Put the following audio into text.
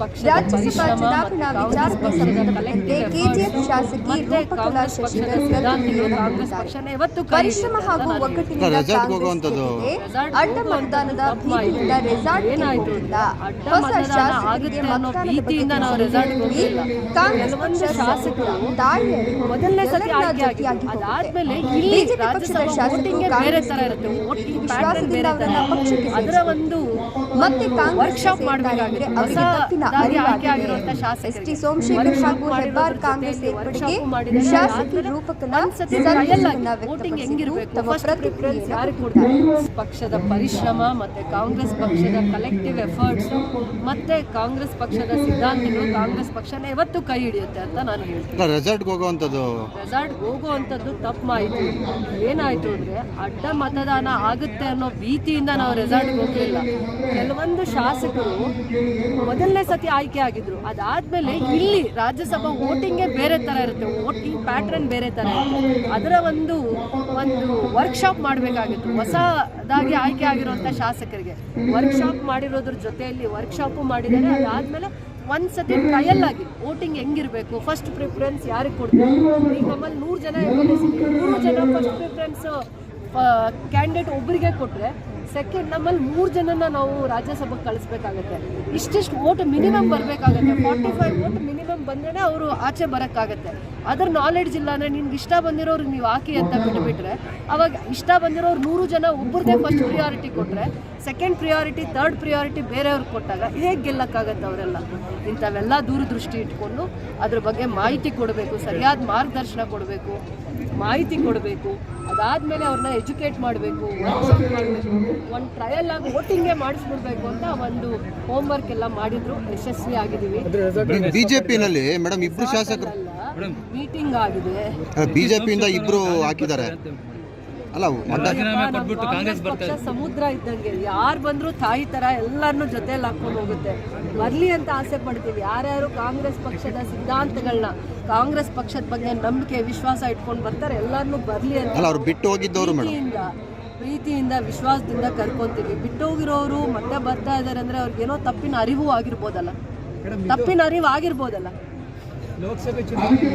ರಾಜ್ಯಸಭಾ ಪರಿಶ್ರಮ ಮತ್ತು ಕಾಂಗ್ರೆಸ್ ಪಕ್ಷದ efforts ಶಾಸಕಿ ರೂಪಕಲಾ ಕಾಂಗ್ರೆಸ್ ಶಶಿಧರ್ ಕಾಂಗ್ರೆಸ್ ಪರಿಶ್ರಮ ಹಾಗೂ ಒಗ್ಗಟ್ಟಿನಿಂದ ಕಾಂಗ್ರೆಸ್ ಅಡ್ಡ ಮತದಾನದ ಭೀತಿಯಿಂದ ರೆಸಾರ್ಟ್ ಏನಾಯ್ತು? ಅಡ್ಡ ಹೊಸ ಶಾಸಕರಿಗೆ ಮತದಾನದ ಬಗ್ಗೆ ಕಾಂಗ್ರೆಸ್ ಪಕ್ಷ ಶಾಸಕರು ದಾಳಿಯಲ್ಲಿ ಮೊದಲನೇ ಜೊತೆಯಾಗಿ ಬಿಜೆಪಿ ಪಕ್ಷದ ಶಾಸಕರು ವೋಟಿಂಗ್ ಬೇರೆ ತರ ಇರುತ್ತೆ. ವೋಟಿಂಗ್ ವಿಶ್ವಾಸದಿಂದ ಅವರನ್ನ ಪಕ್ಷಕ್ಕೆ ಅದರ ಒಂದು ಮತ್ತೆ ಕಾಂಗ್ರೆಸ್ ಅವರಿಗೆ ತಪ್ಪಿನ ಅರಿವಾಗಿದೆ. ಎಸ್ ಟಿ ಸೋಮಶೇಖರ್ ಹಾಗೂ ಹೆಬ್ಬಾರ್ ಕಾಂಗ್ರೆಸ್ ಮಾಡಿದ್ದಾರೆ. ಶಾಸಕಿ ರೂಪಕಲಾ ಹೆಂಗಿರ್ಬೇಕು? ಪಕ್ಷದ ಪರಿಶ್ರಮ ಮತ್ತೆ ಕಾಂಗ್ರೆಸ್ ಪಕ್ಷದ ಕಲೆಕ್ಟಿವ್ ಎಫರ್ಟ್ಸ್ ಮತ್ತೆ ಕಾಂಗ್ರೆಸ್ ಪಕ್ಷದ ಸಿದ್ಧಾಂತಗಳು ಕಾಂಗ್ರೆಸ್ ಪಕ್ಷನ ಇವತ್ತು ಕೈ ಹಿಡಿಯುತ್ತೆ ಅಂತ ನಾನು ಹೇಳ್ತೀನಿ. ರೆಸಾರ್ಟ್ ರೆಸಾರ್ಟ್ಗೆ ಹೋಗುವಂಥದ್ದು. ರೆಸಾರ್ಟ್ಗೆ ಹೋಗುವಂಥದ್ದು ತಪ್ಪು ಮಾಹಿತಿ. ಏನಾಯ್ತು ಅಂದ್ರೆ ಅಡ್ಡ ಮತದಾನ ಆಗುತ್ತೆ ಅನ್ನೋ ಭೀತಿಯಿಂದ ನಾವು ರೆಸಾರ್ಟ್ ಹೋಗಲಿಲ್ಲ. ಕೆಲವೊಂದು ಶಾಸಕರು ಮೊದಲನೇ ಸತಿ ಆಯ್ಕೆ ಆಗಿದ್ರು. ಅದಾದ್ಮೇಲೆ ಇಲ್ಲಿ ರಾಜ್ಯಸಭಾ ವೋಟಿಂಗೇ ಬೇರೆ ಥರ ಇರುತ್ತೆ. ವೋಟಿಂಗ್ ಪ್ಯಾಟ್ರನ್ ಬೇರೆ ಥರ ಇರುತ್ತೆ. ಅದರ ಒಂದು ಒಂದು ವರ್ಕ್ಶಾಪ್ ಮಾಡಬೇಕಾಗಿತ್ತು. ಹೊಸದಾಗಿ ಆಯ್ಕೆ ಆಗಿರುವಂಥ ಶಾಸಕರಿಗೆ. ವರ್ಕ್ಶಾಪ್ ಮಾಡಿರೋದ್ರ ಜೊತೆಯಲ್ಲಿ ವರ್ಕ್ಶಾಪು ಮಾಡಿದ್ದಾರೆ. ಅದಾದಮೇಲೆ ಒಂದು ಸತಿ ಟ್ರಯಲ್ ಆಗಿ ವೋಟಿಂಗ್ ಹೆಂಗಿರಬೇಕು? ಫಸ್ಟ್ ಪ್ರಿಫರೆನ್ಸ್ ಯಾರಿಗೆ ಕೊಡಬೇಕು? ಈಗ ನಮ್ಮಲ್ಲಿ ನೂರು ಜನ ಎಂ ಎಲ್ ಜನ ಫಸ್ಟ್ ಪ್ರಿಫರೆನ್ಸ್ ಕ್ಯಾಂಡಿಡೇಟ್ ಒಬ್ಬರಿಗೆ ಕೊಟ್ಟರೆ ಸೆಕೆಂಡ್ ನಮ್ಮಲ್ಲಿ ಮೂರು ಜನನ ನಾವು ರಾಜ್ಯಸಭೆಗೆ ಕಳಿಸ್ಬೇಕಾಗತ್ತೆ. ಇಷ್ಟಿಷ್ಟು ಓಟ್ ಮಿನಿಮಮ್ ಬರಬೇಕಾಗತ್ತೆ. ಫಾರ್ಟಿ ಫೈವ್ ಓಟ್ ಮಿನಿಮಮ್ ಬಂದ್ರೆ ಅವರು ಆಚೆ ಬರೋಕ್ಕಾಗತ್ತೆ. ಅದ್ರ ನಾಲೆಡ್ಜ್ ಇಲ್ಲ ಅಂದರೆ ನಿನ್ಗೆ ಇಷ್ಟ ಬಂದಿರೋರು ನೀವು ಹಾಕಿ ಅಂತ ಬಿಟ್ಟುಬಿಟ್ರೆ ಅವಾಗ ಇಷ್ಟ ಬಂದಿರೋರು ನೂರು ಜನ ಒಬ್ಬರದೇ ಫಸ್ಟ್ ಪ್ರಿಯಾರಿಟಿ ಕೊಟ್ಟರೆ ಸೆಕೆಂಡ್ ಪ್ರಿಯಾರಿಟಿ ತರ್ಡ್ ಪ್ರಿಯಾರಿಟಿ ಬೇರೆಯವ್ರಿಗೆ ಕೊಟ್ಟಾಗ ಹೇಗೆ ಗೆಲ್ಲಕ್ಕಾಗತ್ತೆ ಅವರೆಲ್ಲ? ಇಂಥವೆಲ್ಲ ದೂರದೃಷ್ಟಿ ಇಟ್ಕೊಂಡು ಅದ್ರ ಬಗ್ಗೆ ಮಾಹಿತಿ ಕೊಡಬೇಕು, ಸರಿಯಾದ ಮಾರ್ಗದರ್ಶನ ಕೊಡಬೇಕು, ಮಾಹಿತಿ ಕೊಡಬೇಕು, ಅದಾದಮೇಲೆ ಅವ್ರನ್ನ ಎಜುಕೇಟ್ ಮಾಡಬೇಕು ಮಾಡಬೇಕು. ಒಂದು ಟ್ರಯಲ್ ಆಗಿ ವೋಟಿಂಗೇ ಮಾಡಿಸ್ಬಿಡ್ಬೇಕು ಅಂತ ಒಂದು ಹೋಮ್ ವರ್ಕ್ ಎಲ್ಲ ಮಾಡಿದ್ರು. ಯಶಸ್ವಿ ಆಗಿದ್ದೀವಿ. ಬಿಜೆಪಿನಲ್ಲಿ ಮೇಡಮ್ ಇಬ್ರು ಶಾಸಕರು ಮೀಟಿಂಗ್ ಆಗಿದೆ. ಬಿಜೆಪಿಯಿಂದ ಇಬ್ರು ಹಾಕಿದ್ದಾರೆ. ಅಲ್ಲ ಕಾಂಗ್ರೆಸ್ ಪಕ್ಷ ಸಮುದ್ರ ಇದ್ದಂಗೆ ಯಾರು ಬಂದ್ರು ತಾಯಿ ತರ ಎಲ್ಲರನ್ನೂ ಜೊತೆಯಲ್ಲಿ ಹಾಕೊಂಡು ಹೋಗುತ್ತೆ. ಬರ್ಲಿ ಅಂತ ಆಸೆ ಪಡ್ತೀವಿ. ಯಾರ್ಯಾರು ಕಾಂಗ್ರೆಸ್ ಪಕ್ಷದ ಸಿದ್ಧಾಂತಗಳನ್ನ ಕಾಂಗ್ರೆಸ್ ಪಕ್ಷದ ಬಗ್ಗೆ ನಂಬಿಕೆ ವಿಶ್ವಾಸ ಇಟ್ಕೊಂಡು ಬರ್ತಾರೆ ಎಲ್ಲರನ್ನೂ ಬರ್ಲಿ ಅಂತ ಅಲ್ಲ ಅವ್ರು ಬಿಟ್ಟು ಹೋಗಿದ್ದವರು ಮೇಡಮ್ ಪ್ರೀತಿಯಿಂದ ವಿಶ್ವಾಸದಿಂದ ಕರ್ಕೊತೀವಿ. ಬಿಟ್ಟೋಗಿರೋರು ಮತ್ತೆ ಬರ್ತಾ ಇದಾರೆ ಅಂದ್ರೆ ಅವ್ರಿಗೆ ಏನೋ ತಪ್ಪಿನ ಅರಿವು ಆಗಿರ್ಬೋದಲ್ಲ. ತಪ್ಪಿನ ಅರಿವು ಆಗಿರ್ಬೋದಲ್ಲ. ಲೋಕಸಭೆ ಚುನಾವಣೆ